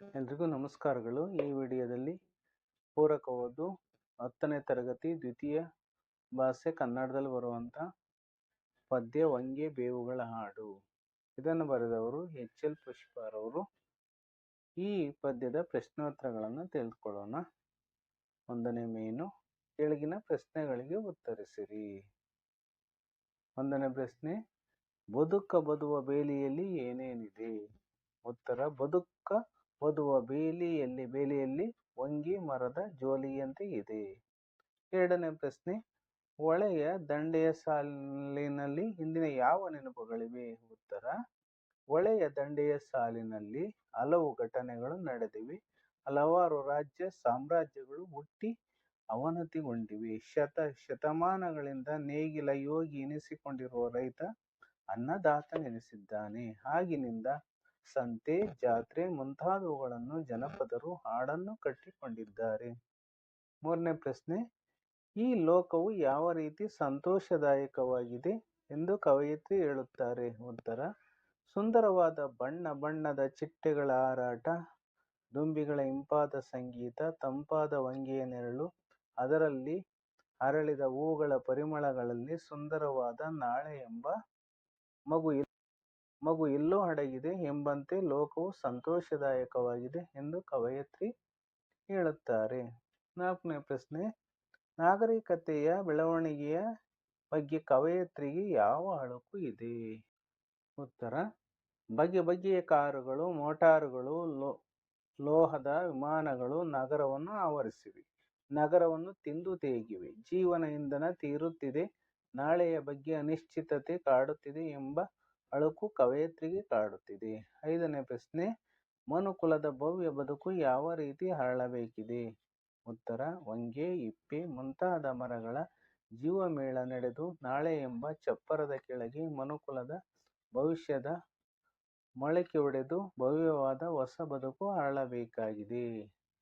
ಎಲ್ರಿಗೂ ನಮಸ್ಕಾರಗಳು. ಈ ವಿಡಿಯೋದಲ್ಲಿ ಪೂರಕ ಓದು ಹತ್ತನೇ ತರಗತಿ ದ್ವಿತೀಯ ಭಾಷೆ ಕನ್ನಡದಲ್ಲಿ ಬರುವಂಥ ಪದ್ಯ, ವಂಗೆ, ಬೇವುಗಳ ಹಾಡು. ಇದನ್ನು ಬರೆದವರು ಎಚ್ ಎಲ್ ಪುಷ್ಪಾರವರು ಈ ಪದ್ಯದ ಪ್ರಶ್ನೋತ್ತರಗಳನ್ನು ತಿಳಿದುಕೊಳ್ಳೋಣ ಒಂದನೇ ಮೇನು ಕೆಳಗಿನ ಪ್ರಶ್ನೆಗಳಿಗೆ ಉತ್ತರಿಸಿರಿ. ಒಂದನೇ ಪ್ರಶ್ನೆ, ಬದುಕ ಬದುವ ಬೇಲಿಯಲ್ಲಿ ಏನೇನಿದೆ? ಉತ್ತರ, ಬದುಕ ಬದುವ ಬೇಲಿಯಲ್ಲಿ ಬೇಲಿಯಲ್ಲಿ ವಂಗಿ ಮರದ ಜೋಲಿಯಂತೆ ಇದೆ. ಎರಡನೇ ಪ್ರಶ್ನೆ, ಹೊಳೆಯ ದಂಡೆಯ ಸಾಲಿನಲ್ಲಿ ಹಿಂದಿನ ಯಾವ ನೆನಪುಗಳಿವೆ? ಉತ್ತರ, ಹೊಳೆಯ ದಂಡೆಯ ಸಾಲಿನಲ್ಲಿ ಹಲವು ಘಟನೆಗಳು ನಡೆದಿವೆ. ಹಲವಾರು ರಾಜ್ಯ ಸಾಮ್ರಾಜ್ಯಗಳು ಹುಟ್ಟಿ ಅವನತಿಗೊಂಡಿವೆ. ಶತ, ಶತಮಾನಗಳಿಂದ ನೇಗಿಲ ಯೋಗಿ ಎನಿಸಿಕೊಂಡಿರುವ ರೈತ ಅನ್ನದಾತ ಅನ್ನದಾತನೆನಿಸಿದ್ದಾನೆ ಆಗಿನಿಂದ ಸಂತೆ, ಜಾತ್ರೆ ಮುಂತಾದವುಗಳನ್ನು ಜನಪದರು ಹಾಡನ್ನು ಕಟ್ಟಿಕೊಂಡಿದ್ದಾರೆ. ಮೂರನೇ ಪ್ರಶ್ನೆ, ಈ ಲೋಕವು ಯಾವ ರೀತಿ ಸಂತೋಷದಾಯಕವಾಗಿದೆ ಎಂದು ಕವಯಿತ್ರಿ ಹೇಳುತ್ತಾರೆ. ಉತ್ತರ, ಸುಂದರವಾದ ಬಣ್ಣ ಬಣ್ಣದ ಚಿಟ್ಟೆಗಳ ಹಾರಾಟ, ದುಂಬಿಗಳ ಇಂಪಾದ ಸಂಗೀತ, ತಂಪಾದ ವಂಗಿಯ ನೆರಳು, ಅದರಲ್ಲಿ ಅರಳಿದ ಹೂಗಳ ಪರಿಮಳಗಳಲ್ಲಿ ಸುಂದರವಾದ ನಾಳೆ ಎಂಬ ಮಗು ಮಗು ಎಲ್ಲೋ ಅಡಗಿದೆ ಎಂಬಂತೆ ಲೋಕವು ಸಂತೋಷದಾಯಕವಾಗಿದೆ ಎಂದು ಕವಯತ್ರಿ ಹೇಳುತ್ತಾರೆ. ನಾಲ್ಕನೇ ಪ್ರಶ್ನೆ, ನಾಗರಿಕತೆಯ ಬೆಳವಣಿಗೆಯ ಬಗ್ಗೆ ಕವಯತ್ರಿಗೆ ಯಾವ ಅಳುಕು ಇದೆ? ಉತ್ತರ, ಬಗೆ ಬಗೆಯ ಕಾರುಗಳು, ಮೋಟಾರುಗಳು, ಲೋ, ಲೋಹದ ವಿಮಾನಗಳು ನಗರವನ್ನು ಆವರಿಸಿವೆ. ನಗರವನ್ನು ತಿಂದು ತೇಗಿವೆ. ಜೀವನ ಇಂಧನ ತೀರುತ್ತಿದೆ. ನಾಳೆಯ ಬಗ್ಗೆ ಅನಿಶ್ಚಿತತೆ ಕಾಡುತ್ತಿದೆ ಎಂಬ ಅಳುಕು ಕವಯತ್ರಿಗೆ ಕಾಡುತ್ತಿದೆ ಐದನೇ ಪ್ರಶ್ನೆ, ಮನುಕುಲದ ಭವ್ಯ ಬದುಕು ಯಾವ ರೀತಿ ಹರಳಬೇಕಿದೆ? ಉತ್ತರ, ಹೊಂಗೆ, ಇಪ್ಪೆ ಮುಂತಾದ ಮರಗಳ ಜೀವಮೇಳ ನಡೆದು ನಾಳೆ ಎಂಬ ಚಪ್ಪರದ ಕೆಳಗೆ ಮನುಕುಲದ ಭವಿಷ್ಯದ ಮೊಳಕೆ ಒಡೆದು ಭವ್ಯವಾದ ಹೊಸ ಬದುಕು ಅರಳಬೇಕಾಗಿದೆ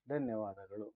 ಧನ್ಯವಾದಗಳು.